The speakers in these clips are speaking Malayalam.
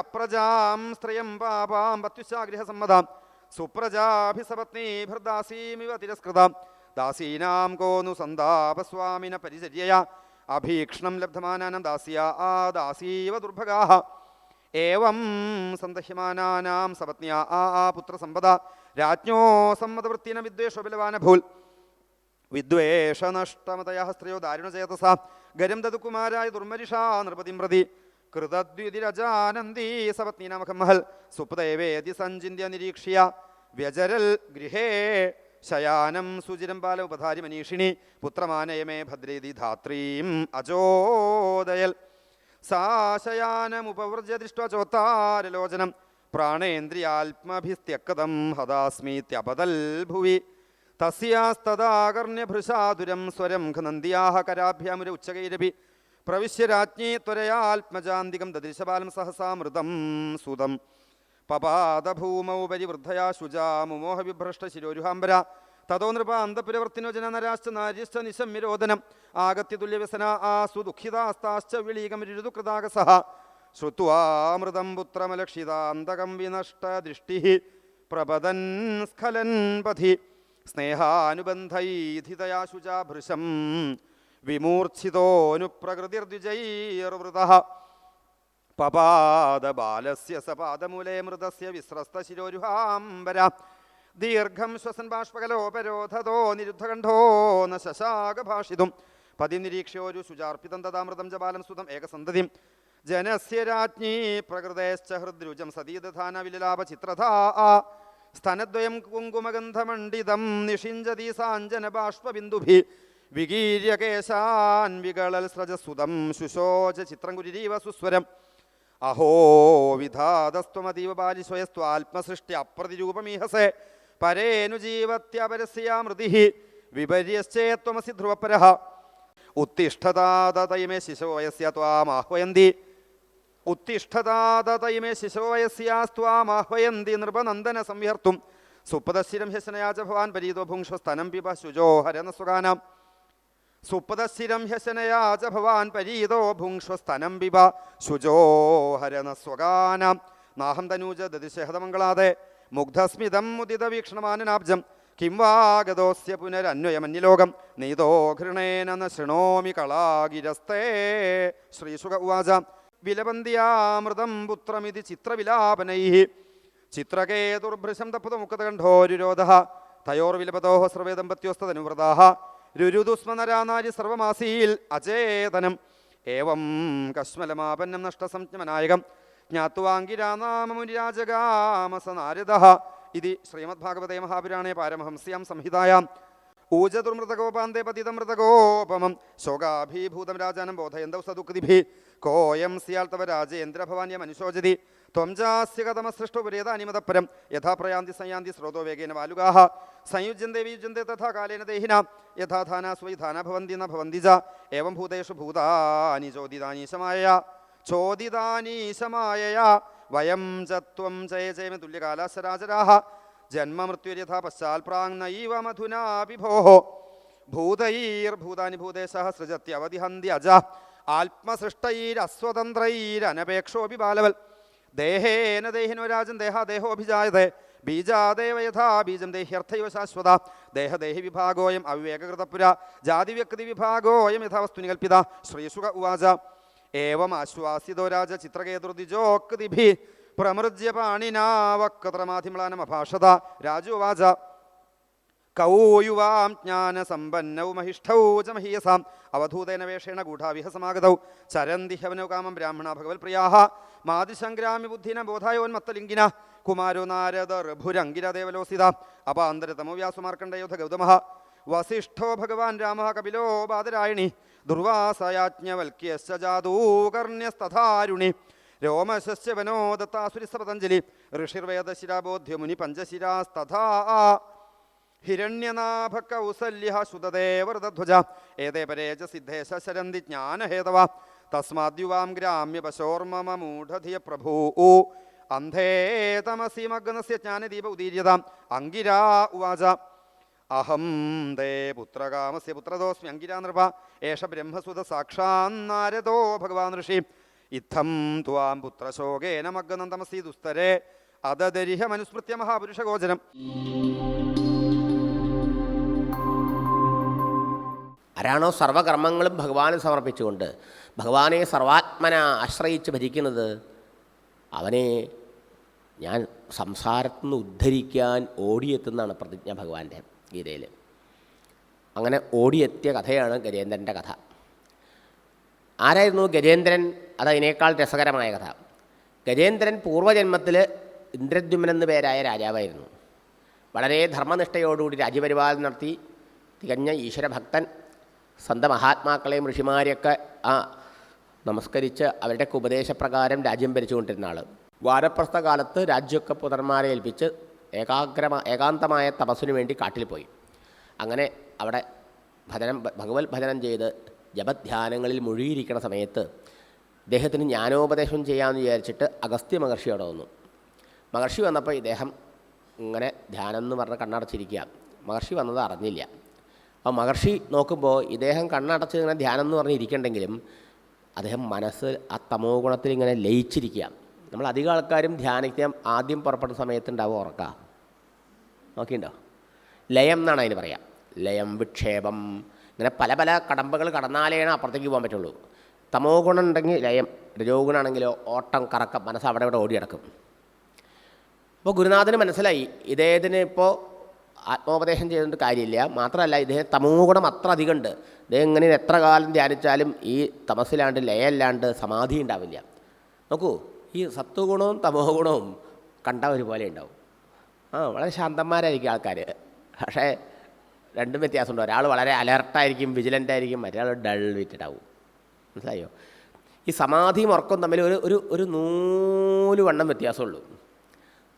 അപ്രജാം സ്ത്രിയം പാപാം പത്യുശാഗ്രഹസമ്മതാം സുപ്രജാഭിസപത്നീഭൃദാസീമിവ തിരസ്കൃതാം. ദാസീനാം കോന്നു സന്താപസ്വാമിന പരിചര്യയ. അഭീക്ഷണം ലബ്ധമാനാനം ദാസ്യ ആ ദാസീവ ദുർഭഗാഹ. ഏവം സന്തഹ്യമാനാനാം സപത്നിയ ആ ആ പുത്രസമ്പദ രാജ്ഞോ സമ്മതവൃത്തിന വിദ്വേഷോ ബലവാനഭൂൽ വിദ്വേഷനഷ്ടമതയ സ്ത്രീയോ ദാരുണചേതസ ഗരം ദതുകുമാരായ ദുർമരിഷാ നൃപതിം പ്രതി. കൃതദ്വിതിരജാനന്ദീ മഹൽ സുപ്തേവേതി സഞ്ചിന്യ നിരീക്ഷ്യ. വ്യജരൽ ഗൃഹേ ശയാനം സുചിരം ബാല ഉപധാരി മനീഷിണി. പുത്രമാനയമേ ഭദ്രേതി ധാത്രീം അജോദയൽ. സാ ശയാനമുപവൃജ്യ ദൃഷ്ട ചോത്താരലോചനം. പ്രാണേന്ദ്രിയാത്മഭിസ്ത്യക്കതം ഹതാസ്മീത്യപതൽ ഭുവി. തസ്യാസ്തദാകർണ്യഭൃശാതുരം സ്വരം ഖനന്ദിയാഹ കരാഭ്യാമുര ഉച്ചകൈരപി പ്രവിശ്യ രാജ്ഞി ത്വരയാത്മജാന്തികം ദദൃശപാലം സഹസാമൃതം സുതം. പപാദഭൂമൗ പരിവൃദ്ധയാ ശുചാ മുമോഹ വിഭ്രഷ്ട ശിരോരുഹാംബര. തതോ നൃപ അന്തപുരവർത്തിനോജന ജനനരാശ്ച നാര്യശ്ച നിശമ്യരോദനം ആഗത്യ തുല്യവ്യസന ആസു ദുഃഖിതാസ്താശ്ച വിളീകമരുതുകൃതാകസഹ ശ്രുത്വാമൃതം പുത്രമലക്ഷിതാന്തകം വിനഷ്ടദൃഷ്ടി പ്രപതൻ സ്ഖലൻ പഥി. സ്നേഹാനുബന്ധൈധിതയാ ശുചാ ഭൃശം. വിമൂർച്ഛിതോനുപ്രകൃതിർദ്വിജൈർവൃത പപാദബാലസ്യ സപാദമൂലേ മൃതസ്യ വിസ്രസ്തശിരോരുഹാംബര ദീർഘം ശ്വസൻ ബാഷ്പകലോപരോധതോ നിരുദ്ധകണ്ഠോ ന ശശാകഭാഷിതും. പതി നിരീക്ഷ്യോരു ശുചാർപ്പിതം തഥാമൃതം ജപാലം സുതം ഏകസന്തതിം. ജനസ്യ രാജ്ഞി പ്രകൃതേശ്ച ഹൃദ്രുജം സതീദധാന വിലലാപ ചിത്രധാ സ്തനദ്വയം കുങ്കുമഗന്ധമണ്ഡിതം നിഷിഞ്ചതി സാഞ്ജന ബാഷ്പബിന്ദുഭി വികീര്യകേശാൻ സ്രജസുതം ശുശോച ചിത്രം കുരിരീവ സുസ്വരം. അഹോ വിധാതസ്ത്വമതീവ ബാലിശ്വയസ്ത്വാത്മസൃഷ്ടി അപ്രതിരൂപമീഹസേ. പരേനുജീവത്യപരസ്യാമൃതി വിപര്യശ്ചേത്വമസി ധ്രുവപര. ശിശോവയസ്യ ത്വാമാഹ്വയന്തി ശിശോവയസ്യാസ്ത്വാമാഹ്വയന്തി നൃപനന്ദന സംഹർത്തും സുപ്പദശിരം ഹ്യശനയാച ഭവാൻ പരീതോ ഭുങ്ഷ്വസ്തനം പിബ ഹരനസുഗാനാം സുപ്പദശിരം ഹ്യശനയാച ഭവാൻ പരീതോ ഭുങ്ഷ്വസ്തനം വിവ ശുചോ ഹരനസ്വഗാനാം നാഹം തനൂജ ദതിശഹതമംഗളാതെ മുഗ്ധസ്മിതം മുദിത വീക്ഷണമാനനാബ്ജം കിം വാഗതോസ്യ പുനരന്വയമന്യലോകം നീതോ ഘൃണേന ന ശൃണോമി കളാഗിരസ്തേ ശ്രീസുഖ ഉവാച വിലപന്തിയാമൃതം പുത്രമിതി ചിത്രവിലാപനൈ ചിത്രകേതുർഭൃശം തപ്പുതമുക്തകണ്ഠോരുരോധ സർവേ സർവേദമ്പത്യോസ്തനുവ്രതാ രുരുദുസ്മനരാനാരി സർവമാസീൽ അചേതനം. ഏവം കശ്മലമാപന്നം നഷ്ടസംജ്ഞമനായകം. ജ്ഞാത്വാങ്കിരാനാമമുനിരാജകാമസ നാരദ ഇതി ശ്രീമദ്ഭാഗവതേ മഹാപുരാണേ പാരമഹംസ്യാം സംഹിതായാം. ഊജതുർമൃതകോപാന്തേ പതിതമൃതകോപമം ശോകാഭീഭൂതം രാജാനം ബോധയന്തൗ സദുക്തിഭി. കോയം സ്യാൽ തവ രാജേന്ദ്രഭവാന്യ മനുശോചതി ത്വം യഥാപ്രയാന്തി സംയാന്തി സ്രോതോ വേഗേന വാലുകാഹ. സംയുജ്യന്തേ വിയുജ്യന്തേ തഥാ കാലേന ദേഹിന. യഥാ ധാനാ സ്വൈ ധാന ഭവന്തി ന ഭവന്തി ച ഏവം ഭൂതേഷു ഭൂതാനി ചോദിതാനീശമായ ചോദിതാനീശമായ വയം ച ത്വം ജയ ജയമ തുല്യകാലാശരാചരാഹ ജന്മമൃത്യുര്യഥാ പശ്ചാൽ പ്രാങ് നൈവ മധുനാപി ഭോः ഭൂതൈർഭൂതാനി ഭൂതേശ സൃജത്യവതിഹന്തി അജ ആത്മസൃഷ്ടൈരസ്വതന്ത്രൈരനപേക്ഷോപി ബാലവൽ ദേഹേന ദേഹിനോ രാജൻ ദേഹാദേഹോഭിജായതേ ബീജാദേവ യഥാ ബീജം ദേഹ്യർത്ഥയോ ശാശ്വത. ദേഹദേഹി വിഭാഗോയം അവിവേകൃതപുര ജാതി വ്യക്തി വിഭാഗോയം യഥാ വസ്തു നികൽപ്പിത ശ്രീസുഖ ഉവാച. ഏവം ആശ്വാസിതോ രാജ ചിത്രകേതുർദിജോക്തിഭി പ്രമൃജ്യ പാണിനാവക്രമാധിമ്ലാനമഭാഷത രാജുവാച കൗയുവാം ജ്ഞാനസമ്പന്നൗ മഹിഷ്ഠൗ ച മഹീയസാം അവധൂതേന വേഷേണ ഗൂഢാവിഹസമാഗതൗ. ചരന്തി ഹവനോ കാമം ബ്രാഹ്മണ ഭഗവത്പ്രിയാः മാതിശങ്ക്രാമി ബുദ്ധിന ബോധായോന്മത്തലിംഗിന കുമാരോ നാരദ ഋഭുരംഗിര ദേവലോസിത അപാന്തരതമോ വ്യാസുമാർക്കണ്ഡയോധ ഗൗതമ വസിഷ്ഠോ ഭഗവാൻ രാമ കപിലോ ബാദരായണി ദുർവാസയാജ്ഞവൽക്യശ്ച ജാതൂകർണ്യസ്തഥാരുണി രോമശസ്യ വനോദത്താസുരി പതഞ്ജലി ഋഷിർവേദശിരാബോധ്യ മുനി പഞ്ചശിരാസ്തഥാ ഹിരണ്യനാഭ കൗസല്യ ശുതദേവൃതധ്വജ ഏതേ പരേജ സിദ്ധേശ ശരന്തി ജ്ഞാനഹേതവ തസ്മാദ്യുവാം ഗ്രാമ്യ പശോർമമ മൂഢധിയ പ്രഭൂ. അന്ധേ തമസി മഗ്നസ്യ ജ്ഞാനദീപ ഉദീര്യതാം. അങ്കിരാ ഉവാച. അഹം ദേ പുത്രകാമസ്യ പുത്രദോസ്മി അങ്കിരാ നൃപ. ഏഷ ബ്രഹ്മസുത സാക്ഷാൻ നാരദോ ഭഗവാൻ ഋഷി. ഇത്തം ത്വാം പുത്രശോകേന മഗ്നന്തമസി ദുസ്തരേ. അതദരിഹ മനുസ്മൃത്യ മഹാപുരുഷഗോചരം. ആരാണോ സർവകർമ്മങ്ങളും ഭഗവാന് സമർപ്പിച്ചുകൊണ്ട് ഭഗവാനെ സർവാത്മന ആശ്രയിച്ച് ഭരിക്കുന്നത് അവനെ ഞാൻ സംസാരത്തിൽ നിന്ന് ഉദ്ധരിക്കാൻ ഓടിയെത്തുന്നതാണ് പ്രതിജ്ഞ ഭഗവാന്റെ ഗീതയിൽ അങ്ങനെ ഓടിയെത്തിയ കഥയാണ് ഗജേന്ദ്രന്റെ കഥ. ആരായിരുന്നു ഗജേന്ദ്രൻ? അതതിനേക്കാൾ രസകരമായ കഥ. ഗജേന്ദ്രൻ പൂർവജന്മത്തിൽ ഇന്ദ്രദ്യുമൻ എന്ന പേരായ രാജാവായിരുന്നു. വളരെ ധർമ്മനിഷ്ഠയോടുകൂടി രാജ്യപരിപാലനം നടത്തി. തികഞ്ഞ ഈശ്വരഭക്തൻ. സ്വന്തം മഹാത്മാക്കളെയും ഋഷിമാരെയൊക്കെ ആ നമസ്കരിച്ച് അവരുടെയൊക്കെ ഉപദേശപ്രകാരം രാജ്യം ഭരിച്ചുകൊണ്ടിരുന്ന ആൾ വാരപ്രസ്ഥ കാലത്ത് രാജ്യമൊക്കെ പുത്രന്മാരെ ഏൽപ്പിച്ച് ഏകാഗ്രമ ഏകാന്തമായ തപസ്സിനു വേണ്ടി കാട്ടിൽ പോയി. അങ്ങനെ അവിടെ ഭജനം ഭഗവത് ഭജനം ചെയ്ത് ജപധ്യാനങ്ങളിൽ മുഴുകിയിരിക്കുന്ന സമയത്ത് ഇദ്ദേഹത്തിന് ജ്ഞാനോപദേശം ചെയ്യാമെന്ന് വിചാരിച്ചിട്ട് അഗസ്ത്യ മഹർഷി അവിടെ വന്നു. മഹർഷി വന്നപ്പോൾ ഇദ്ദേഹം ഇങ്ങനെ ധ്യാനം എന്ന് പറഞ്ഞ് കണ്ണടച്ചിരിക്കുക മഹർഷി വന്നത് അറിഞ്ഞില്ല. അപ്പോൾ മഹർഷി നോക്കുമ്പോൾ ഇദ്ദേഹം കണ്ണടച്ച് ഇങ്ങനെ ധ്യാനം എന്ന് പറഞ്ഞിരിക്കണ്ടെങ്കിലും അദ്ദേഹം മനസ്സ് ആ തമോ ഗുണത്തിൽ ഇങ്ങനെ ലയിച്ചിരിക്കുക. നമ്മൾ അധികം ആൾക്കാരും ധ്യാനിക്കാൻ ആദ്യം പുറപ്പെടുന്ന സമയത്തുണ്ടാവും ഉറക്കുക നോക്കിയിട്ടുണ്ടോ ലയം എന്നാണ് അതിന് പറയാം. ലയം വിക്ഷേപം ഇങ്ങനെ പല പല കടമ്പകൾ കടന്നാലേണ് അപ്പുറത്തേക്ക് പോകാൻ പറ്റുള്ളൂ. തമോ ഗുണം ഉണ്ടെങ്കിൽ ലയം രജോഗുണാണെങ്കിലോ ഓട്ടം കറക്കം മനസ്സ് അവിടെ ഇവിടെ ഓടി കിടക്കും അപ്പോൾ ഗുരുനാഥന് മനസ്സിലായി. ഇദ്ദേഹത്തിന് ഇപ്പോൾ ആത്മോപദേശം ചെയ്തുകൊണ്ട് കാര്യമില്ല. മാത്രമല്ല ഇദ്ദേഹം തമോഗുണം അത്ര അധികമുണ്ട്. ഇദ്ദേഹം ഇങ്ങനെ എത്ര കാലം ധ്യാനിച്ചാലും ഈ തമസിലാണ്ട് ലയല്ലാണ്ട് സമാധി ഉണ്ടാവില്ല. നോക്കൂ ഈ സത്വഗുണവും തമോ ഗുണവും കണ്ട ഒരുപോലെ ഉണ്ടാവും. ആ വളരെ ശാന്തന്മാരായിരിക്കും ആൾക്കാർ പക്ഷേ രണ്ടും വ്യത്യാസമുണ്ട്. ഒരാൾ വളരെ അലർട്ടായിരിക്കും വിജിലന്റ് ആയിരിക്കും മറ്റൊരാൾ ഡൾ വിറ്റിട്ടാവും. മനസ്സിലായോ? ഈ സമാധിയും ഉറക്കവും തമ്മിൽ ഒരു ഒരു ഒരു നൂൽ വണ്ണം വ്യത്യാസമുള്ളൂ.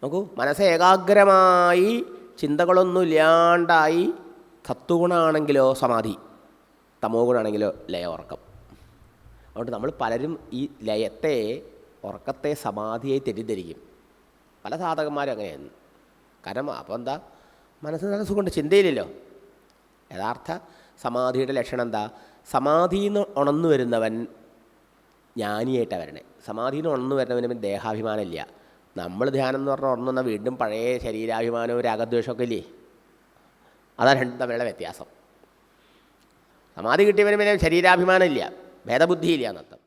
നോക്കൂ മനസ്സ് ഏകാഗ്രമായി ചിന്തകളൊന്നും ഇല്ലാണ്ടായി സത്വഗുണമാണെങ്കിലോ സമാധി തമോ ഗുണമാണെങ്കിലോ ലയ ഉറക്കം. അതുകൊണ്ട് നമ്മൾ പലരും ഈ ലയത്തെ ഉറക്കത്തെ സമാധിയായി തെറ്റിദ്ധരിക്കും. പല സാധകന്മാരും അങ്ങനെയാണ്. കാരണം അപ്പോൾ എന്താ? മനസ്സിന് നല്ല സുഖമുണ്ട് ചിന്തയില്ലല്ലോ. യഥാർത്ഥ സമാധിയുടെ ലക്ഷണം എന്താ? സമാധിയിൽ നിന്ന് ഉണർന്നു വരുന്നവൻ ജ്ഞാനിയായിട്ടാണ് വരണേ. സമാധിയിൽ നിന്ന് ഉണർന്നു വരുന്നവന് ദേഹാഭിമാനമില്ല നമ്മൾ ധ്യാനം എന്ന് പറഞ്ഞാൽ ഉറങ്ങുന്ന വീണ്ടും പഴയ ശരീരാഭിമാനവും രാഗദ്വേഷമൊക്കെ ഇല്ലേ? അതാണ് രണ്ടും തമ്മിലുള്ള വ്യത്യാസം. സമാധി കിട്ടിയവന് പിന്നെ ശരീരാഭിമാനം ഇല്ല ഭേദബുദ്ധിയില്ല എന്നർത്ഥം.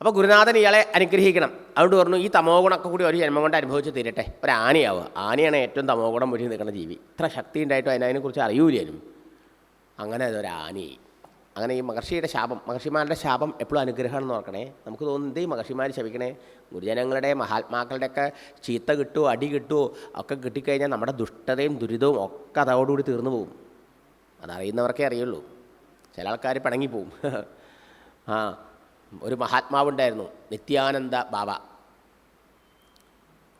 അപ്പോൾ ഗുരുനാഥൻ ഇയാളെ അനുഗ്രഹിക്കണം. അതുകൊണ്ട് പറഞ്ഞു ഈ തമോ ഗുണമൊക്കെ കൂടി ഒരു ജന്മം കൊണ്ട് അനുഭവിച്ച് തീരട്ടെ. ഒരു ആനയാവുക. ആനയാണ് ഏറ്റവും തമോ ഗുണം മുഴുവൻ നിൽക്കുന്ന ജീവി. ഇത്ര ശക്തി ഉണ്ടായിട്ടും അതിനതിനെക്കുറിച്ച് അറിയൂലേനും അങ്ങനെ അതൊരു അങ്ങനെ ഈ മഹർഷിയുടെ ശാപം മഹർഷിമാരുടെ ശാപം എപ്പോഴും അനുഗ്രഹമാണെന്ന് ഓർക്കണേ. നമുക്ക് തോന്നുന്നത് ഈ മഹർഷിമാർ ശപിക്കണേ? ഗുരുജനങ്ങളുടെ മഹാത്മാക്കളുടെയൊക്കെ ചീത്ത കിട്ടുമോ അടി കിട്ടുമോ ഒക്കെ കിട്ടിക്കഴിഞ്ഞാൽ നമ്മുടെ ദുഷ്ടതയും ദുരിതവും ഒക്കെ അതോടുകൂടി തീർന്നു പോകും. അതറിയുന്നവർക്കേ അറിയുള്ളൂ. ചില ആൾക്കാർ പിണങ്ങിപ്പോവും. ആ ഒരു മഹാത്മാവുണ്ടായിരുന്നു നിത്യാനന്ദ ബാബ.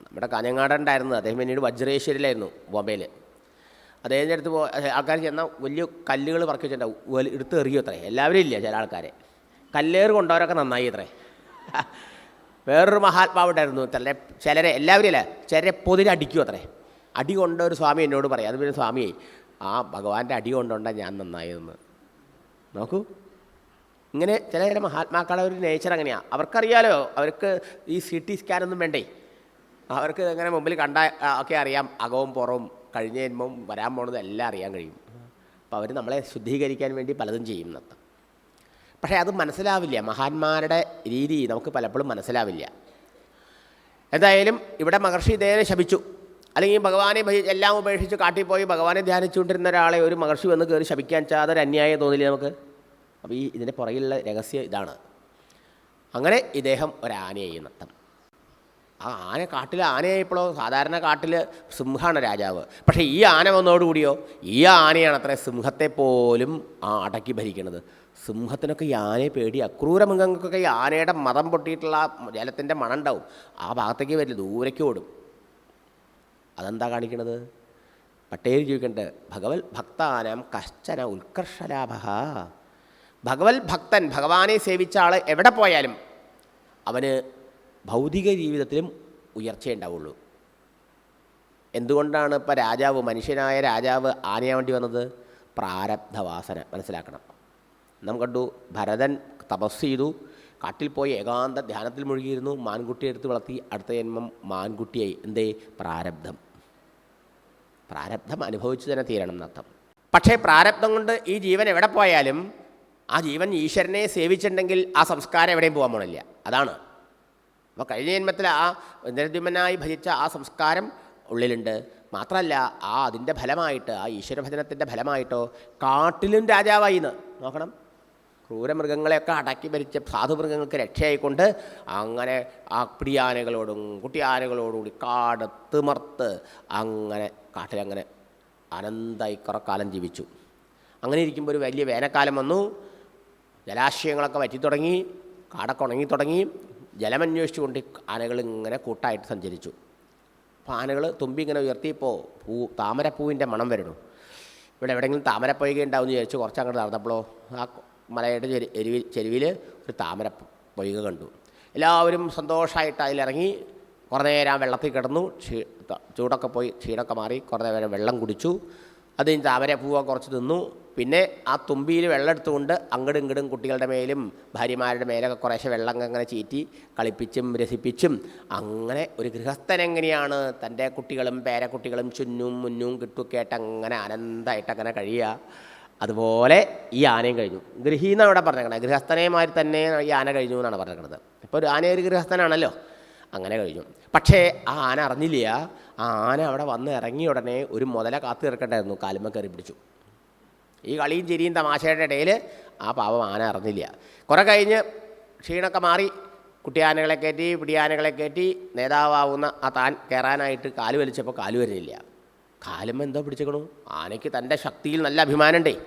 നമ്മുടെ കാഞ്ഞങ്ങാടുണ്ടായിരുന്നു അദ്ദേഹം പിന്നീട് വജ്രേശ്വരിലായിരുന്നു ബോംബെയിൽ അദ്ദേഹത്തിന്റെ അടുത്ത് പോ ആൾക്കാർ ചെന്നാൽ വലിയ കല്ലുകൾ പറക്കി വെച്ചിട്ടുണ്ടാവും എടുത്ത് എറിയും അത്രേ. എല്ലാവരും ഇല്ല ചില ആൾക്കാരെ? കല്ലേറ് കൊണ്ടവരൊക്കെ നന്നായി അത്രേ. വേറൊരു മഹാത്മാവുണ്ടായിരുന്നു ചിലരെ ചിലരെ എല്ലാവരും അല്ല ചിലരെ പൊതിരെ അടിക്കും അത്രേ. അടി കൊണ്ട ഒരു സ്വാമി എന്നോട് പറയാം. അത് പിന്നെ സ്വാമിയെ ആ ഭഗവാന്റെ അടി കൊണ്ടുകൊണ്ടാണ് ഞാൻ നന്നായതെന്ന്. നോക്കൂ. ഇങ്ങനെ ചില ചില മഹാത്മാക്കളുടെ ഒരു നേച്ചർ അങ്ങനെയാണ് അവർക്കറിയാലോ അവർക്ക് ഈ സി ടി സ്കാനൊന്നും വേണ്ടേ. അവർക്ക് ഇങ്ങനെ മുമ്പിൽ കണ്ട ഒക്കെ അറിയാം. അകവും പുറവും കഴിഞ്ഞ വരാൻ പോണത് എല്ലാം അറിയാൻ കഴിയും. അപ്പോൾ അവർ നമ്മളെ ശുദ്ധീകരിക്കാൻ വേണ്ടി പലതും ചെയ്യും എന്നർത്ഥം. പക്ഷേ അത് മനസ്സിലാവില്ല. മഹാന്മാരുടെ രീതി നമുക്ക് പലപ്പോഴും മനസ്സിലാവില്ല. എന്തായാലും ഇവിടെ മഹർഷി ഇദ്ദേഹത്തെ ശപിച്ചു. അല്ലെങ്കിൽ ഭഗവാനെ എല്ലാം ഉപേക്ഷിച്ച് കാട്ടിൽ പോയി ഭഗവാനെ ധ്യാനിച്ചുകൊണ്ടിരുന്ന ഒരാളെ ഒരു മഹർഷി വന്ന് കയറി ശപിക്കാൻ അതൊരു അന്യായം തോന്നില്ല നമുക്ക്? അപ്പോൾ ഈ ഇതിന്റെ പുറകിലുള്ള രഹസ്യം ഇതാണ്. അങ്ങനെ ഇദ്ദേഹം ഒരാനയായി നട്ടം. ആ ആന കാട്ടിൽ ആനയായപ്പോഴോ സാധാരണ കാട്ടിൽ സിംഹമാണ് രാജാവ്. പക്ഷേ ഈ ആന വന്നോടുകൂടിയോ ഈ ആനയാണ് അത്ര സിംഹത്തെ പോലും ആ അടക്കി ഭരിക്കുന്നത് സിംഹത്തിനൊക്കെ ആനയെ പേടി. അക്രൂര മൃഗങ്ങൾക്കൊക്കെ ഈ ആനയുടെ മതം പൊട്ടിയിട്ടുള്ള ജലത്തിന്റെ മണം ഉണ്ടാവും ആ ഭാഗത്തേക്ക് വരില്ല ദൂരേക്ക് ഓടും. അതെന്താ കാണിക്കണത്? പട്ടേൽ ജീവിക്കേണ്ടത് ഭഗവത് ഭക്താനാം കശ്ചന ഉത്കർഷലാഭ ഭഗവത് ഭക്തൻ ഭഗവാനെ സേവിച്ച ആൾ എവിടെ പോയാലും അവന് ഭൗതിക ജീവിതത്തിലും ഉയർച്ചയുണ്ടാവുള്ളൂ എന്തുകൊണ്ടാണ് ഇപ്പോൾ രാജാവ് മനുഷ്യനായ രാജാവ് ആനയാവേണ്ടി വന്നത്? പ്രാരബ്ധവാസന. മനസ്സിലാക്കണം. നാം കണ്ടു ഭരതൻ തപസ് ചെയ്തു. കാട്ടിൽ പോയി ഏകാന്ത ധ്യാനത്തിൽ മുഴുകിയിരുന്നു. മാൻകുട്ടിയെ എടുത്ത് വളർത്തി അടുത്ത ജന്മം മാൻകുട്ടിയായി. എന്തേ? പ്രാരബ്ധം. പ്രാരബ്ധം അനുഭവിച്ചു തന്നെ തീരണം എന്നർത്ഥം. പക്ഷേ പ്രാരബ്ധം കൊണ്ട് ഈ ജീവൻ എവിടെ പോയാലും ആ ജീവൻ ഈശ്വരനെ സേവിച്ചിട്ടുണ്ടെങ്കിൽ ആ സംസ്കാരം എവിടെയും പോകാൻ പോണില്ല. അതാണ്. അപ്പോൾ കഴിഞ്ഞ ജന്മത്തിൽ ആ നിരദ്യുമനായി ഭജിച്ച ആ സംസ്കാരം ഉള്ളിലുണ്ട്. മാത്രമല്ല ആ അതിന്റെ ഫലമായിട്ട് ആ ഈശ്വരഭജനത്തിന്റെ ഫലമായിട്ടോ കാട്ടിലും രാജാവായി എന്ന്. നോക്കണം. ക്രൂരമൃഗങ്ങളെയൊക്കെ അടക്കി ഭരിച്ച സാധുമൃഗങ്ങൾക്ക് രക്ഷയായിക്കൊണ്ട് അങ്ങനെ ആ പിടിയാനകളോടും കുട്ടിയാനകളോടുകൂടി കാട് തിമർത്ത് അങ്ങനെ കാട്ടിലങ്ങനെ അനന്തായി കുറക്കാലം കാലം ജീവിച്ചു. അങ്ങനെ ഇരിക്കുമ്പോൾ ഒരു വലിയ വേനൽക്കാലം വന്നു. ജലാശയങ്ങളൊക്കെ വറ്റിത്തുടങ്ങി കാടൊക്കെ ഉണങ്ങി തുടങ്ങി ജലമന്വേഷിച്ചുകൊണ്ട് ആനകൾ ഇങ്ങനെ കൂട്ടായിട്ട് സഞ്ചരിച്ചു. അപ്പോൾ ആനകൾ തുമ്പി ഇങ്ങനെ ഉയർത്തിയപ്പോൾ പൂ താമരപ്പൂവിന്റെ മണം വരണു ഇവിടെ എവിടെയെങ്കിലും താമരപ്പൊയ്ക ഉണ്ടാവുമെന്ന് വിചാരിച്ചു കുറച്ച് അങ്ങോട്ട് നടന്നപ്പോഴോ ആ മലയുടെ ചെരു എരിവിൽ ചെരുവിൽ ഒരു താമര പൊയ്ക കണ്ടു. എല്ലാവരും സന്തോഷമായിട്ട് അതിലിറങ്ങി കുറേ നേരം വെള്ളത്തിൽ കിടന്നു. ക്ഷീ ചൂടൊക്കെ പോയി ക്ഷീണമൊക്കെ മാറി കുറേ നേരം വെള്ളം കുടിച്ചു. അത് താമര പൂവ കുറച്ച് തിന്നു. പിന്നെ ആ തുമ്പിയിൽ വെള്ളം എടുത്തുകൊണ്ട് അങ്ങടും ഇങ്ങടും കുട്ടികളുടെ മേലും ഭാര്യമാരുടെ മേലൊക്കെ കുറേശ്ശെ വെള്ളം അങ്ങനെ ചീറ്റി കളിപ്പിച്ചും രസിപ്പിച്ചും അങ്ങനെ ഒരു ഗൃഹസ്ഥൻ എങ്ങനെയാണ് തന്റെ കുട്ടികളും പേരക്കുട്ടികളും ചുന്നും മുന്നും കിട്ടുമൊക്കെ ആയിട്ട് അങ്ങനെ ആനന്ദമായിട്ട് അങ്ങനെ കഴിയുക. അതുപോലെ ഈ ആനയും കഴിഞ്ഞു. ഗൃഹി എന്നാണ് അവിടെ പറഞ്ഞേക്കണത് ഗൃഹസ്ഥനെമാതിരി തന്നെ ഈ ആന കഴിഞ്ഞു എന്നാണ് പറഞ്ഞേക്കണത്. ഇപ്പോൾ ഒരു ആന ഒരു ഗൃഹസ്ഥനാണല്ലോ. അങ്ങനെ കഴിഞ്ഞു. പക്ഷേ ആ ആന അറിഞ്ഞില്ല. ആ ആന അവിടെ വന്ന് ഇറങ്ങിയ ഉടനെ ഒരു മുതല കാത്തു തീർക്കണ്ടായിരുന്നു കാലുമ്മ കയറി പിടിച്ചു. ഈ കളിയും ചിരിയും തമാശയുടെ ഇടയിൽ ആ പാവം ആന അറിഞ്ഞില്ല. കുറേ കഴിഞ്ഞ് ക്ഷീണമൊക്കെ മാറി കുട്ടിയാനകളെ കയറ്റി പിടിയാനകളെ കയറ്റി നേതാവാവുന്ന ആ താൻ കയറാനായിട്ട് കാലു വലിച്ചപ്പോൾ കാലു വരുന്നില്ല. കാലുമ്മ എന്തോ പിടിച്ചേക്കണു. ആനയ്ക്ക് തന്റെ ശക്തിയിൽ നല്ല അഭിമാനമുണ്ടേ.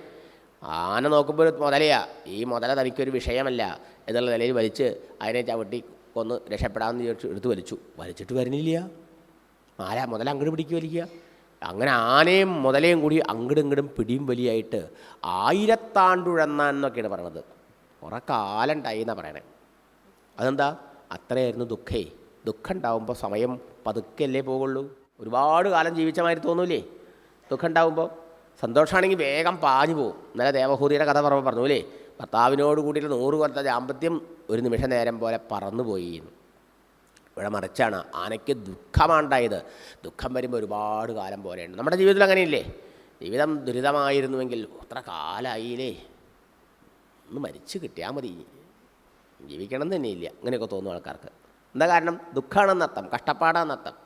ആന നോക്കുമ്പോൾ ഒരു മുതലയാ ഈ മുതല തനിക്കൊരു വിഷയമല്ല എന്നുള്ള നിലയിൽ വലിച്ച് അതിനെ ചവിട്ടി കൊന്ന് രക്ഷപ്പെടാമെന്ന് വിചാരിച്ചു എടുത്ത് വലിച്ചു. വലിച്ചിട്ട് വരുന്നില്ല. ആരാ മുതല അങ്ങോട്ട് പിടിക്കുക വലിക്കുക അങ്ങനെ ആനയും മുതലയും കൂടി അങ്ങടും ഇങ്ങടും പിടിയും വലിയായിട്ട് ആയിരത്താണ്ടുഴന്നാൻ എന്നൊക്കെയാണ് പറയണത്. കുറേ കാലം ഉണ്ടായി എന്നാണ് പറയണേ. അതെന്താ? അത്രയായിരുന്നു ദുഃഖേ. ദുഃഖം ഉണ്ടാവുമ്പോൾ സമയം പതുക്കല്ലേ പോകുള്ളൂ ഒരുപാട് കാലം ജീവിച്ച മാതിരി തോന്നൂലേ? ദുഃഖം ഉണ്ടാകുമ്പോൾ സന്തോഷമാണെങ്കിൽ വേഗം പാഞ്ഞു പോകും ഇന്നലെ ദേവഹൂതിയുടെ കഥ പറഞ്ഞപ്പോൾ പറഞ്ഞു അല്ലേ ഭർത്താവിനോട് കൂടിയിട്ട് നൂറ് കൊല്ലത്തെ ദാമ്പത്യം ഒരു നിമിഷ നേരം പോലെ പറന്നുപോയി. ഇവിടെ മറിച്ചാണ് ആനയ്ക്ക് ദുഃഖമാണ്ടായത് ദുഃഖം വരുമ്പോൾ ഒരുപാട് കാലം പോലെയുണ്ട്. നമ്മുടെ ജീവിതത്തിൽ അങ്ങനെയില്ലേ? ജീവിതം ദുരിതമായിരുന്നുവെങ്കിൽ അത്ര കാലമായില്ലേ ഒന്ന് മരിച്ചു കിട്ടിയാൽ മതി. ജീവിക്കണം തന്നെയില്ല. അങ്ങനെയൊക്കെ തോന്നും ആൾക്കാർക്ക്. എന്താ കാരണം? ദുഃഖമാണെന്നർത്ഥം കഷ്ടപ്പാടാണെന്നർത്ഥം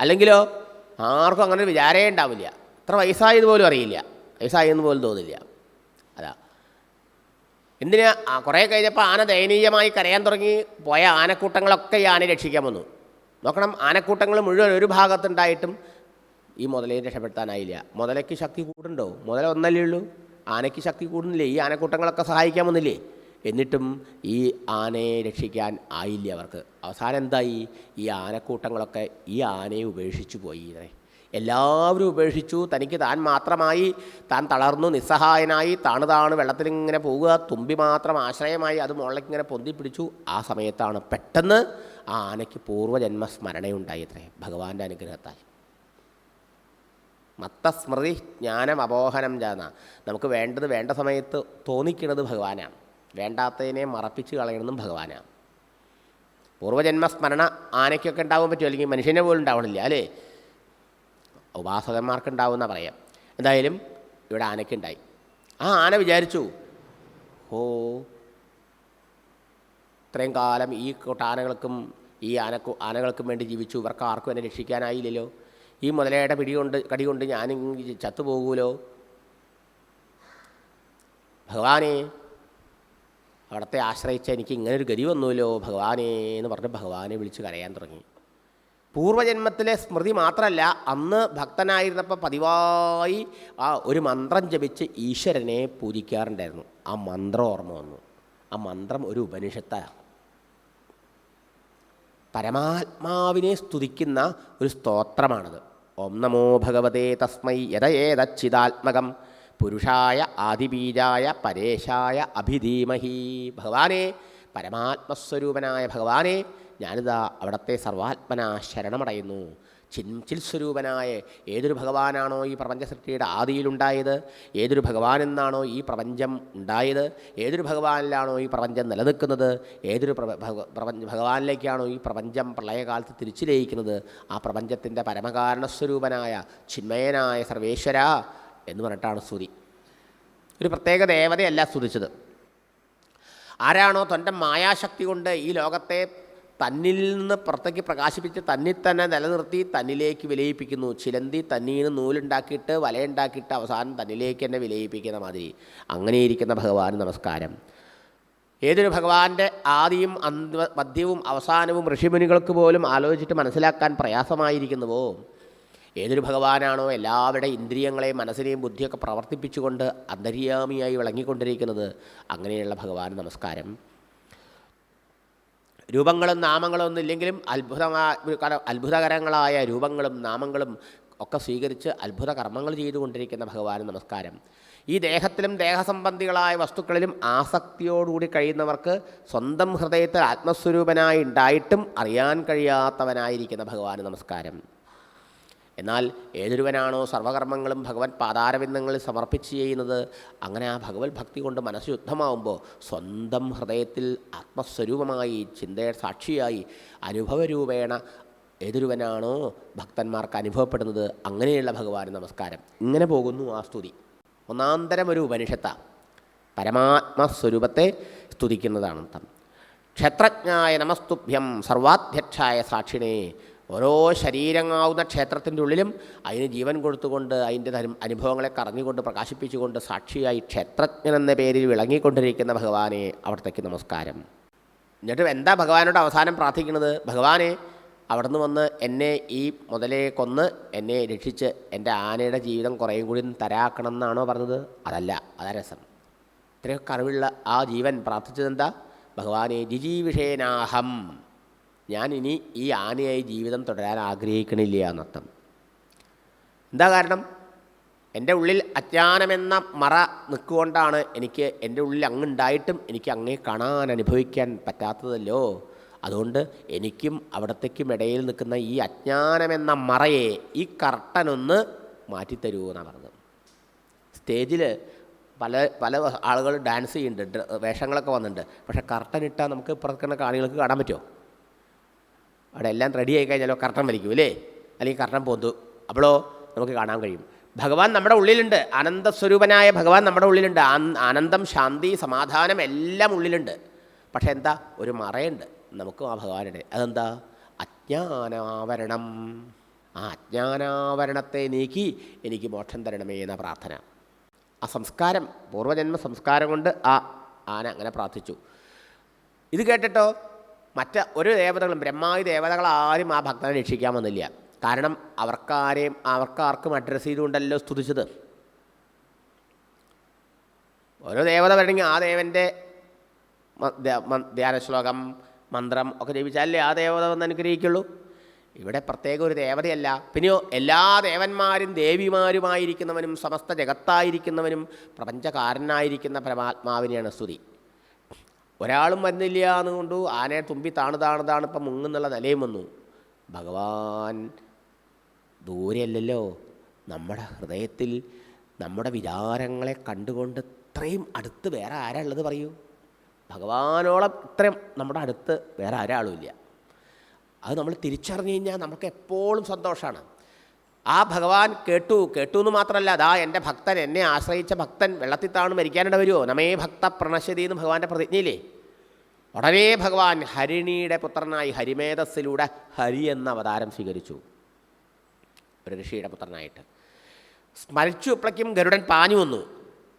അല്ലെങ്കിലോ ആർക്കും അങ്ങനെ ഒരു വിചാരേ ഉണ്ടാവില്ല. ഇത്ര വയസ്സായത് പോലും അറിയില്ല. വയസ്സായെന്ന് പോലും തോന്നില്ല. അതാ. എന്തിനാ? കുറേ കഴിഞ്ഞപ്പോൾ ആന ദയനീയമായി കരയാൻ തുടങ്ങി. പോയ ആനക്കൂട്ടങ്ങളൊക്കെ ഈ ആനയെ രക്ഷിക്കാൻ വന്നു. നോക്കണം ആനക്കൂട്ടങ്ങൾ മുഴുവൻ ഒരു ഭാഗത്തുണ്ടായിട്ടും ഈ മുതലയെ രക്ഷപ്പെടുത്താനായില്ല. മുതലയ്ക്ക് ശക്തി കൂടുണ്ടോ? മുതല ഒന്നല്ലേ ഉള്ളൂ. ആനയ്ക്ക് ശക്തി കൂടുന്നില്ലേ? ഈ ആനക്കൂട്ടങ്ങളൊക്കെ സഹായിക്കാൻ വന്നില്ലേ? എന്നിട്ടും ഈ ആനയെ രക്ഷിക്കാൻ ആയില്ല അവർക്ക്. അവസാനം എന്തായി? ഈ ആനക്കൂട്ടങ്ങളൊക്കെ ഈ ആനയെ ഉപേക്ഷിച്ചു പോയി എല്ലാവരും ഉപേക്ഷിച്ചു. തനിക്ക് താൻ മാത്രമായി താൻ തളർന്നു നിസ്സഹായനായി താണ് താണ് വെള്ളത്തിലിങ്ങനെ പോവുക തുമ്പി മാത്രം ആശ്രയമായി അത് മുകളിലേക്ക് ഇങ്ങനെ പൊന്തി പിടിച്ചു. ആ സമയത്താണ് പെട്ടെന്ന് ആ ആനയ്ക്ക് പൂർവജന്മ സ്മരണയുണ്ടായി അത്രേ ഭഗവാന്റെ അനുഗ്രഹത്താൽ. മത്തസ്മൃതി ജ്ഞാനം അപോഹനം ജാന നമുക്ക് വേണ്ടത് വേണ്ട സമയത്ത് തോന്നിക്കുന്നത് ഭഗവാനാണ്. വേണ്ടാത്തതിനെ മറപ്പിച്ച് കളയണമെന്നും ഭഗവാനാണ്. പൂർവജന്മസ്മരണ ആനയ്ക്കൊക്കെ ഉണ്ടാവാൻ പറ്റും അല്ലെങ്കിൽ മനുഷ്യനെ പോലും ഉണ്ടാവണില്ല അല്ലേ? ഉപാസകന്മാർക്ക് ഉണ്ടാവുന്ന പറയാം. എന്തായാലും ഇവിടെ ആനയ്ക്കുണ്ടായി. ആ ആന വിചാരിച്ചു ഓ ഇത്രയും കാലം ഈ കൊട്ടാനകൾക്കും ഈ ആനക്കു ആനകൾക്കും വേണ്ടി ജീവിച്ചു. ഇവർക്ക് ആർക്കും എന്നെ രക്ഷിക്കാനായില്ലല്ലോ. ഈ മുതലയുടെ പിടികൊണ്ട് കടികൊണ്ട് ഞാൻ ചത്തുപോകുമല്ലോ ഭഗവാനെ അവിടത്തെ ആശ്രയിച്ച എനിക്ക് ഇങ്ങനൊരു ഗതി വന്നുവല്ലോ ഭഗവാനേ എന്ന് പറഞ്ഞ് ഭഗവാനെ വിളിച്ച് കരയാൻ തുടങ്ങി. പൂർവജന്മത്തിലെ സ്മൃതി മാത്രമല്ല അന്ന് ഭക്തനായിരുന്നപ്പോൾ പതിവായി ആ ഒരു മന്ത്രം ജപിച്ച് ഈശ്വരനെ പൂജിക്കാറുണ്ടായിരുന്നു. ആ മന്ത്രം ഓർമ്മ വന്നു. ആ മന്ത്രം ഒരു ഉപനിഷത്താണ് പരമാത്മാവിനെ സ്തുതിക്കുന്ന ഒരു സ്തോത്രമാണത്. ഓം നമോ ഭഗവതേ തസ്മൈ യഥയേതച്ചിതാത്മകം പുരുഷായ ആദിബീജായ പരേശായ അഭിധീമഹി. ഭഗവാനെ പരമാത്മസ്വരൂപനായ ഭഗവാനെ ഞാനിതാ അവിടത്തെ സർവാത്മന ശരണമടയുന്നു. ചിൻചിൽ സ്വരൂപനായ ഏതൊരു ഭഗവാനാണോ ഈ പ്രപഞ്ച സൃഷ്ടിയുടെ ആദിയിലുണ്ടായത്? ഏതൊരു ഭഗവാനെന്നാണോ ഈ പ്രപഞ്ചം ഉണ്ടായത്? ഏതൊരു ഭഗവാനിലാണോ ഈ പ്രപഞ്ചം നിലനിൽക്കുന്നത്? ഏതൊരു പ്രപഞ്ച ഭഗവാനിലേക്കാണോ ഈ പ്രപഞ്ചം പ്രളയകാലത്ത് തിരിച്ചു ലയിക്കുന്നത്? ആ പ്രപഞ്ചത്തിന്റെ പരമകാരണസ്വരൂപനായ ചിന്മയനായ സർവേശ്വര എന്ന് പറഞ്ഞിട്ടാണ് സ്തുതി. ഒരു പ്രത്യേക ദേവതയല്ല സ്തുതിച്ചത്. ആരാണോ തന്റെ മായാശക്തി കൊണ്ട് ഈ ലോകത്തെ തന്നിൽ നിന്ന് പുറത്തേക്ക് പ്രകാശിപ്പിച്ച് തന്നിൽ തന്നെ നിലനിർത്തി തന്നിലേക്ക് വിലയിപ്പിക്കുന്നു. ചിലന്തി തന്നിൽ നിന്ന് നൂലുണ്ടാക്കിയിട്ട് വലയുണ്ടാക്കിയിട്ട് അവസാനം തന്നിലേക്ക് തന്നെ വിലയിപ്പിക്കുന്ന മാതിരി അങ്ങനെയിരിക്കുന്ന ഭഗവാൻ നമസ്കാരം. ഏതൊരു ഭഗവാന്റെ ആദിയും അന്ത മധ്യവും അവസാനവും ഋഷിമുനികൾക്ക് പോലും ആലോചിച്ചിട്ട് മനസ്സിലാക്കാൻ പ്രയാസമായിരിക്കുന്നുവോ? ഏതൊരു ഭഗവാനാണോ എല്ലാവരുടെ ഇന്ദ്രിയങ്ങളെയും മനസ്സിനെയും ബുദ്ധിയൊക്കെ പ്രവർത്തിപ്പിച്ചുകൊണ്ട് അന്തര്യാമിയായി വിളങ്ങിക്കൊണ്ടിരിക്കുന്നത് അങ്ങനെയുള്ള ഭഗവാൻ നമസ്കാരം. രൂപങ്ങളും നാമങ്ങളും ഒന്നും ഇല്ലെങ്കിലും അത്ഭുതമായ അത്ഭുതകരങ്ങളായ രൂപങ്ങളും നാമങ്ങളും ഒക്കെ സ്വീകരിച്ച് അത്ഭുത കർമ്മങ്ങൾ ചെയ്തുകൊണ്ടിരിക്കുന്ന ഭഗവാന് നമസ്കാരം. ഈ ദേഹത്തിലും ദേഹസംബന്ധികളായ വസ്തുക്കളിലും ആസക്തിയോടുകൂടി കഴിയുന്നവർക്ക് സ്വന്തം ഹൃദയത്തിൽ ആത്മസ്വരൂപനായി ഉണ്ടായിട്ടും അറിയാൻ കഴിയാത്തവനായിരിക്കുന്ന ഭഗവാന് നമസ്കാരം. എന്നാൽ ഏതൊരുവനാണോ സർവകർമ്മങ്ങളും ഭഗവത് പാതാരബിന്ദങ്ങളിൽ സമർപ്പിച്ച് ചെയ്യുന്നത് അങ്ങനെ ആ ഭഗവത് ഭക്തി കൊണ്ട് മനസ്സ് ശുദ്ധമാവുമ്പോൾ സ്വന്തം ഹൃദയത്തിൽ ആത്മസ്വരൂപമായി ചിന്തയെ സാക്ഷിയായി അനുഭവരൂപേണ ഏതൊരുവനാണോ ഭക്തന്മാർക്ക് അനുഭവപ്പെടുന്നത് അങ്ങനെയുള്ള ഭഗവാന് നമസ്കാരം. ഇങ്ങനെ പോകുന്നു ആ സ്തുതി. ഒന്നാന്തരം ഒരു ഉപനിഷത്ത. പരമാത്മസ്വരൂപത്തെ സ്തുതിക്കുന്നതാണ് ക്ഷത്രജ്ഞായ നമസ്തുഭ്യം സർവാധ്യക്ഷായ സാക്ഷിണേ ഓരോ ശരീരങ്ങളാവുന്ന ക്ഷേത്രത്തിന്റെ ഉള്ളിലും അതിന് ജീവൻ കൊടുത്തുകൊണ്ട് അതിന്റെ അനുഭവങ്ങളെ കറങ്ങിക്കൊണ്ട് പ്രകാശിപ്പിച്ചുകൊണ്ട് സാക്ഷിയായി ക്ഷേത്രജ്ഞൻ എന്ന പേരിൽ വിളങ്ങിക്കൊണ്ടിരിക്കുന്ന ഭഗവാനെ അവിടത്തേക്ക് നമസ്കാരം. എന്നിട്ട് എന്താ ഭഗവാനോട് അവസാനം പ്രാർത്ഥിക്കുന്നത്? ഭഗവാനെ അവിടുന്ന് വന്ന് എന്നെ ഈ മുതലേ കൊന്ന് എന്നെ രക്ഷിച്ച് എന്റെ ആനയുടെ ജീവിതം കുറേയും കൂടി തരാക്കണം എന്നാണോ പറഞ്ഞത്? അതല്ല അതാ രസം. ഇത്രയൊക്കെ അറിവുള്ള ആ ജീവൻ പ്രാർത്ഥിച്ചതെന്താ? ഭഗവാനെ ജിജീവിഷേനാഹം. ഞാൻ ഇനി ഈ ആനയായി ജീവിതം തുടരാൻ ആഗ്രഹിക്കണില്ല എന്നർത്ഥം. എന്താ കാരണം? എന്റെ ഉള്ളിൽ അജ്ഞാനമെന്ന മറ നിൽക്കുകൊണ്ടാണ് എനിക്ക് എന്റെ ഉള്ളിൽ അങ്ങുണ്ടായിട്ടും എനിക്ക് അങ്ങേ കാണാൻ അനുഭവിക്കാൻ പറ്റാത്തതല്ലോ. അതുകൊണ്ട് എനിക്കും അവിടത്തേക്കും ഇടയിൽ നിൽക്കുന്ന ഈ അജ്ഞാനമെന്ന മറയെ ഈ കർട്ടനൊന്ന് മാറ്റിത്തരൂ എന്നാണ് പറഞ്ഞത്. സ്റ്റേജിൽ പല പല ആളുകൾ ഡാൻസ് ചെയ്യുന്നുണ്ട് വേഷങ്ങളൊക്കെ വന്നിട്ടുണ്ട്. പക്ഷേ കർട്ടൻ ഇട്ടാൽ നമുക്ക് പുറത്തുനിന്ന കാണികൾക്ക് കാണാൻ പറ്റുമോ? അവിടെ എല്ലാം റെഡി ആയി കഴിഞ്ഞാലോ കർട്ടൻ വലിക്കും അല്ലേ അല്ലെങ്കിൽ കർട്ടൻ പോന്തു. അപ്പോഴോ നമുക്ക് കാണാൻ കഴിയും. ഭഗവാൻ നമ്മുടെ ഉള്ളിലുണ്ട്. ആനന്ദസ്വരൂപനായ ഭഗവാൻ നമ്മുടെ ഉള്ളിലുണ്ട്. ആനന്ദം ശാന്തി സമാധാനം എല്ലാം ഉള്ളിലുണ്ട്. പക്ഷേ എന്താ? ഒരു മറയുണ്ട്. നമുക്കും ആ ഭഗവാനുണ്ട്. അതെന്താ? അജ്ഞാനാവരണം. ആ അജ്ഞാനാവരണത്തെ നീക്കി എനിക്ക് മോക്ഷം തരണമേ എന്ന പ്രാർത്ഥന. ആ സംസ്കാരം പൂർവജന്മ സംസ്കാരം കൊണ്ട് ആ ആന അങ്ങനെ പ്രാർത്ഥിച്ചു. ഇത് കേട്ടിട്ടോ? മറ്റ് ഒരു ദേവതകളും ബ്രഹ്മാവി ദേവതകളാരും ആ ഭക്തനെ രക്ഷിക്കാൻ വന്നില്ല. കാരണം അവർക്കാരെയും അവർക്കാർക്കും അഡ്രസ്സ് ചെയ്തുകൊണ്ടല്ലോ സ്തുതിച്ചത്. ഓരോ ദേവത വരണമെങ്കിൽ ആ ദേവന്റെ ധ്യാന ശ്ലോകം മന്ത്രം ഒക്കെ ജപിച്ചാലേ ആ ദേവത വന്ന് അനുഗ്രഹിക്കുള്ളൂ. ഇവിടെ പ്രത്യേക ഒരു ദേവതയല്ല. പിന്നെയോ എല്ലാ ദേവന്മാരും ദേവിമാരുമായിരിക്കുന്നവനും സമസ്ത ജഗത്തായിരിക്കുന്നവനും പ്രപഞ്ചകാരനായിരിക്കുന്ന പരമാത്മാവിനെയാണ് സ്തുതി. ഒരാളും വരുന്നില്ല എന്നുകൊണ്ട് ആനയെ തുമ്പി താണ് താണ് താണ് ഇപ്പം മുങ്ങുന്നുള്ള നിലയും വന്നു. ഭഗവാൻ ദൂരെയല്ലല്ലോ. നമ്മുടെ ഹൃദയത്തിൽ നമ്മുടെ വിചാരങ്ങളെ കണ്ടുകൊണ്ട് ഇത്രയും അടുത്ത് വേറെ ആരാ പറയൂ. ഭഗവാനോളം ഇത്രയും നമ്മുടെ അടുത്ത് വേറെ ഒരാളുമില്ല അത് നമ്മൾ തിരിച്ചറിഞ്ഞു കഴിഞ്ഞാൽ നമുക്ക് എപ്പോഴും സന്തോഷമാണ്. ആ ഭഗവാൻ കേട്ടു കേട്ടു എന്ന് മാത്രമല്ല അതാ എന്റെ ഭക്തൻ എന്നെ ആശ്രയിച്ച ഭക്തൻ വെള്ളത്തിൽ താണ് മരിക്കാനിട വരുമോ നമേ ഭക്ത പ്രണശ്യതി എന്ന് ഭഗവാന്റെ പ്രതിജ്ഞയില്ലേ? ഉടനെ ഭഗവാൻ ഹരിണിയുടെ പുത്രനായി ഹരിമേധസ്സിലൂടെ ഹരി എന്ന അവതാരം സ്വീകരിച്ചു. ഒരു ഋഷിയുടെ പുത്രനായിട്ട്. സ്മരിച്ചു ഇപ്പോഴേക്കും ഗരുഡൻ പാഞ്ഞു വന്നു.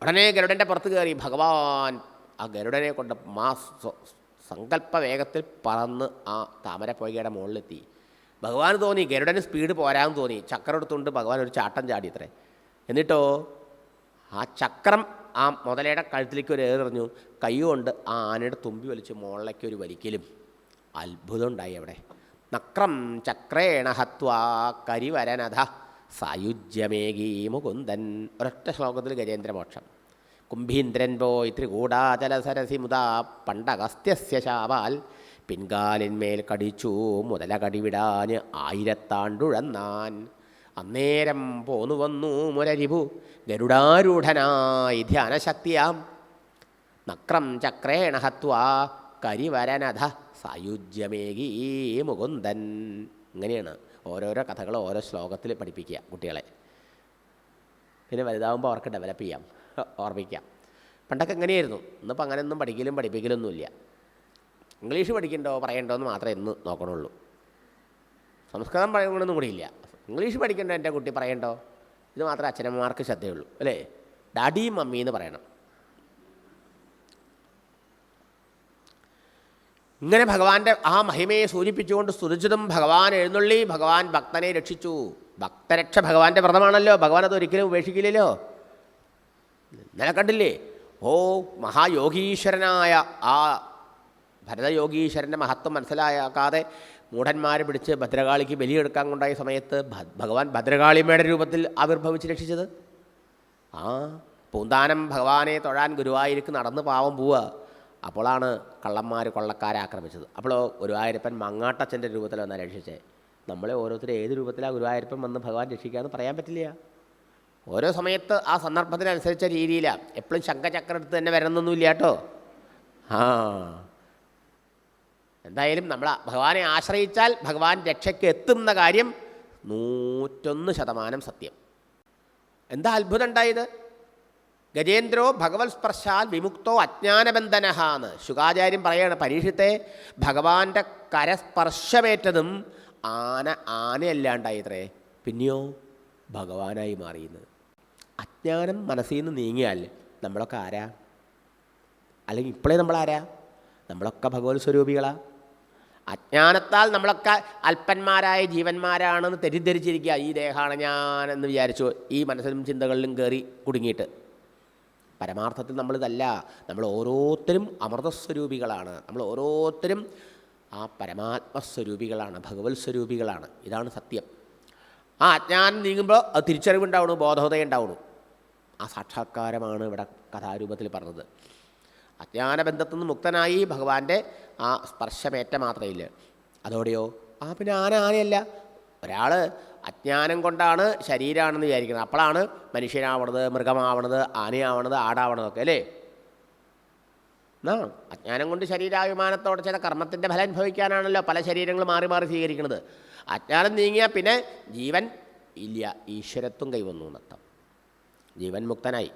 ഉടനെ ഗരുഡന്റെ പുറത്ത് കയറി ഭഗവാൻ ആ ഗരുഡനെ കൊണ്ട് മാ സങ്കല്പ വേഗത്തിൽ പറന്ന് ആ താമരപ്പൊയ്കയുടെ മുകളിലെത്തി. ഭഗവാന് തോന്നി ഗരുഡന് സ്പീഡ് പോരാന്ന് തോന്നി. ചക്രം എടുത്തുകൊണ്ട് ഭഗവാൻ ഒരു ചാട്ടം ചാടി അത്രേ. എന്നിട്ടോ ആ ചക്രം ആ മുതലയുടെ കഴുത്തിലേക്ക് ഒരു ഏറിഞ്ഞു കൈ കൊണ്ട് ആ ആനയുടെ തുമ്പി വലിച്ച് മുകളിലേക്ക് ഒരു വലിക്കലും. അത്ഭുതം ഉണ്ടായി അവിടെ. നക്രം ചക്രേണ ഹത്വാ കരിവരനഥ സായുജ്യമേകീ മുകുന്ദൻ. ഒരൊറ്റ ശ്ലോകത്തിൽ ഗജേന്ദ്രമോക്ഷം കുംഭീന്ദ്രൻ പോയി ത്രികൂടാചലസരസി മുതാ പണ്ടകസ്ത്യസ്യ ശാപാൽ. പിൻകാലിന്മേൽ കടിച്ചു മുതല കടിവിടാന് ആയിരത്താണ്ടുഴന്നാൻ. അന്നേരം പോന്നു വന്നു മുരരിപു ഗരുഡാരൂഢനായി ധ്യാനശക്തിയാം. നക്രം ചക്രേണ ഹത്വാ കരിവരനധ സായുജ്യമേകി മുകുന്ദൻ. ഇങ്ങനെയാണ് ഓരോരോ കഥകൾ ഓരോ ശ്ലോകത്തിൽ പഠിപ്പിക്കുക കുട്ടികളെ. പിന്നെ വലുതാവുമ്പോൾ അവർക്ക് ഡെവലപ്പ് ചെയ്യാം ഓർമ്മിക്കാം. പണ്ടൊക്കെ എങ്ങനെയായിരുന്നു ഇന്നിപ്പോൾ അങ്ങനെയൊന്നും പഠിക്കലും പഠിപ്പിക്കലൊന്നുമില്ല. ഇംഗ്ലീഷ് പഠിക്കണ്ടോ പറയണ്ടോ എന്ന് മാത്രമേ ഇന്ന് നോക്കണുള്ളൂ. സംസ്കൃതം കൂടി ഇല്ല. ഇംഗ്ലീഷ് പഠിക്കണ്ടോ എന്റെ കുട്ടി പറയണ്ടോ? ഇത് മാത്രമേ അച്ഛനമ്മമാർക്ക് ശ്രദ്ധയുള്ളൂ അല്ലേ? ഡാഡി മമ്മി എന്ന് പറയണം. ഇങ്ങനെ ഭഗവാന്റെ ആ മഹിമയെ സൂചിപ്പിച്ചുകൊണ്ട് സ്തുതിച്ചതും ഭഗവാൻ എഴുന്നള്ളി ഭഗവാൻ ഭക്തനെ രക്ഷിച്ചു. ഭക്തരക്ഷ ഭഗവാന്റെ വ്രതമാണല്ലോ ഭഗവാൻ അത് ഒരിക്കലും ഉപേക്ഷിക്കില്ലല്ലോ. ഇന്നലെ കണ്ടില്ലേ? ഓ മഹായോഗീശ്വരനായ ആ ഭരതയോഗീശ്വരന്റെ മഹത്വം മനസ്സിലാക്കാതെ മൂഢന്മാരെ പിടിച്ച് ഭദ്രകാളിക്ക് ബലിയെടുക്കാൻ കൊണ്ടായ സമയത്ത് ഭഗവാൻ ഭദ്രകാളിയമ്മയുടെ രൂപത്തിൽ ആവിർഭവിച്ച് രക്ഷിച്ചത്? ആ പൂന്താനം ഭഗവാനെ തൊഴാൻ ഗുരുവായൂർക്ക് നടന്ന് പാവം പോവുക അപ്പോഴാണ് കള്ളന്മാർ കൊള്ളക്കാരെ ആക്രമിച്ചത്. അപ്പോൾ ഗുരുവായൂരപ്പൻ മങ്ങാട്ടച്ഛന്റെ രൂപത്തിൽ വന്നാൽ രക്ഷിച്ചേ. നമ്മളെ ഓരോരുത്തരും ഏത് രൂപത്തിലാണ് ഗുരുവായൂരപ്പൻ വന്ന് ഭഗവാൻ രക്ഷിക്കാമെന്ന് പറയാൻ പറ്റില്ല. ഓരോ സമയത്ത് ആ സന്ദർഭത്തിനനുസരിച്ച രീതിയിലാണ് എപ്പോഴും ശംഖചക്രം എടുത്ത് തന്നെ വരണമെന്നൊന്നുമില്ല കേട്ടോ. ആ. എന്തായാലും നമ്മൾ ഭഗവാനെ ആശ്രയിച്ചാൽ ഭഗവാൻ രക്ഷയ്ക്ക് എത്തുന്ന കാര്യം നൂറ്റൊന്ന് ശതമാനം സത്യം. എന്താ അത്ഭുതം ഉണ്ടായത്? ഗജേന്ദ്രോ ഭഗവത് സ്പർശാൽ വിമുക്തോ അജ്ഞാനബന്ധനഹാന്ന് എന്ന് ശുകാചാര്യം പറയാണ് പരീക്ഷത്തെ. ഭഗവാന്റെ കരസ്പർശമേറ്റതും ആന ആനയല്ലാണ്ടായിത്രേ. പിന്നെയോ ഭഗവാനായി മാറിയുന്നത് അജ്ഞാനം മനസ്സിൽ നിന്ന് നീങ്ങിയാൽ നമ്മളൊക്കെ ആരാ? അല്ലെങ്കിൽ ഇപ്പോഴേ നമ്മളാരാ? നമ്മളൊക്കെ ഭഗവത് സ്വരൂപികളാ? അജ്ഞാനത്താൽ നമ്മളൊക്കെ അല്പന്മാരായ ജീവന്മാരാണെന്ന് തെറ്റിദ്ധരിച്ചിരിക്കുക. ഈ ദേഹമാണ് ഞാൻ എന്ന് വിചാരിച്ചു ഈ മനസ്സിലും ചിന്തകളിലും കയറി കുടുങ്ങിയിട്ട്. പരമാർത്ഥത്തിൽ നമ്മളിതല്ല. നമ്മൾ ഓരോരുത്തരും അമൃതസ്വരൂപികളാണ്. നമ്മൾ ഓരോരുത്തരും ആ പരമാത്മസ്വരൂപികളാണ് ഭഗവത് സ്വരൂപികളാണ് ഇതാണ് സത്യം. ആ അജ്ഞാനം നീങ്ങുമ്പോൾ അത് തിരിച്ചറിവുണ്ടാവണു ബോധോദയം ഉണ്ടാവണു ആ സാക്ഷാത്കാരമാണ് ഇവിടെ കഥാരൂപത്തിൽ പറഞ്ഞത്. അജ്ഞാനബന്ധത്തിൽ നിന്ന് മുക്തനായി ഭഗവാന്റെ ആ സ്പർശമേറ്റ മാത്രയില്ല അതോടെയോ? ആ പിന്നെ ആന ആനയല്ല. ഒരാൾ അജ്ഞാനം കൊണ്ടാണ് ശരീരമാണെന്ന് വിചാരിക്കുന്നത്. അപ്പോഴാണ് മനുഷ്യനാവണത് മൃഗമാവണത് ആനയാവണത് ആടാവണതൊക്കെ അല്ലേ? എന്നാ അജ്ഞാനം കൊണ്ട് ശരീരാഭിമാനത്തോടെ ചില കർമ്മത്തിന്റെ ഫലം അനുഭവിക്കാനാണല്ലോ പല ശരീരങ്ങൾ മാറി മാറി സ്വീകരിക്കുന്നത്. അജ്ഞാനം നീങ്ങിയാൽ പിന്നെ ജീവൻ ഇല്ല. ഈശ്വരത്വം കൈവന്നു എന്നർത്ഥം. ജീവൻ മുക്തനായി.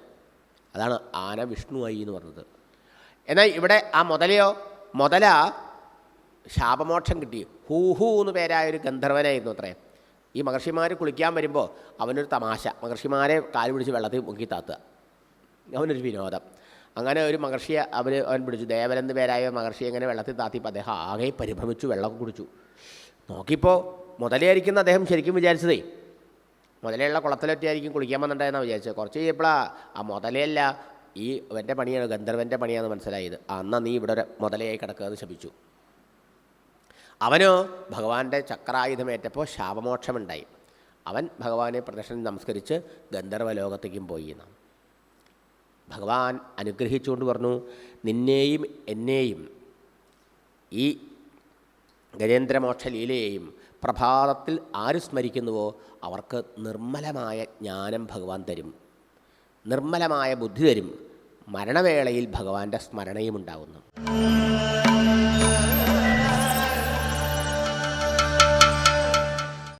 അതാണ് ആന വിഷ്ണുവായി എന്ന് പറഞ്ഞത്. എന്നാൽ ഇവിടെ ആ മുതലയോ മുതല ശാപമോക്ഷം കിട്ടി. ഹൂഹു എന്ന് പേരായ ഒരു ഗന്ധർവനായിരുന്നു അത്രേ. ഈ മഹർഷിമാർ കുളിക്കാൻ വരുമ്പോൾ അവനൊരു തമാശ. മഹർഷിമാരെ കാൽ പിടിച്ച് വെള്ളത്തിൽ മുക്കി താത്തുക. അവനൊരു വിനോദം. അങ്ങനെ ഒരു മഹർഷിയെ അവർ അവൻ പിടിച്ചു. എന്ന് പേരായ മഹർഷി അങ്ങനെ വെള്ളത്തിൽ താത്തിയപ്പോൾ അദ്ദേഹം ആകെ പരിഭ്രമിച്ചു വെള്ളം കുടിച്ചു. നോക്കിയപ്പോൾ മുതലയായിരിക്കുന്ന അദ്ദേഹം ശരിക്കും വിചാരിച്ചതേ. മുതലയുള്ള കുളത്തിലൊറ്റയായിരിക്കും കുളിക്കാൻ വന്നിട്ടുണ്ടായെന്നാണ് വിചാരിച്ചത്. കുറച്ച് കഴിയപ്പോഴാണ് ആ മുതലയല്ല ഈ അവന്റെ പണിയാണ് ഗന്ധർവന്റെ പണിയാന്ന് മനസ്സിലായത്. അന്ന് നീ ഇവിടെ മുതലയായി കിടക്കുക ശപിച്ചു. അവനോ ഭഗവാന്റെ ചക്രായുധമേറ്റപ്പോൾ ശാപമോക്ഷമുണ്ടായി. അവൻ ഭഗവാനെ പ്രദക്ഷിണം നമസ്കരിച്ച് ഗന്ധർവ ലോകത്തേക്കും പോയി എന്നാണ് ഭഗവാൻ അനുഗ്രഹിച്ചുകൊണ്ട് പറഞ്ഞു നിന്നെയും എന്നെയും ഈ ഗജേന്ദ്രമോക്ഷ ലീലയെയും പ്രഭാതത്തിൽ ആര് സ്മരിക്കുന്നുവോ അവർക്ക് നിർമ്മലമായ ജ്ഞാനം ഭഗവാൻ തരും. നിർമ്മലമായ ബുദ്ധി തരും. മരണവേളയിൽ ഭഗവാന്റെ സ്മരണയും ഉണ്ടാകുന്നു